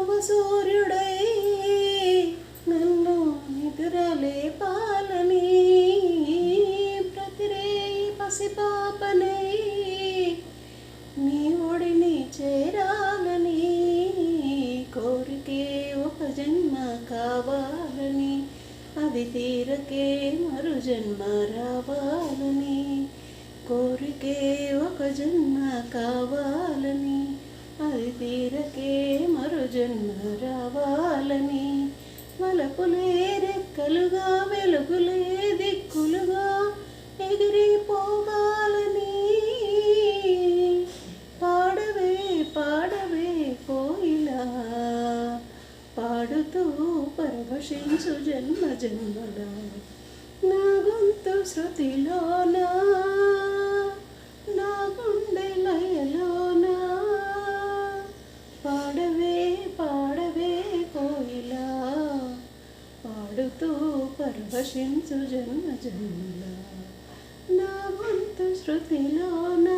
ధ్రువ సూర్యుడై నన్ను నిదురలే పాలని పసిపాపనై నీ ఒడిని చేరాలని కోరికే ఒక జన్మ కావాలని అది తీరకే మరు జన్మ రావాలని కోరికే ఒక జన్మ కావాలని జన్మ రావాలని వలపులే రెక్కలుగా వెలుగులే దిక్కులుగా ఎగిరిపోవాలని. పాడవే పాడవే కోయిలా పాడుతూ పరవశించు జన్మ జన్మల. నా గొంతు శృతిలోనా నా పాడుతూ పరవశించు జన్మ జన్మల నా వంతు శృతిలోనా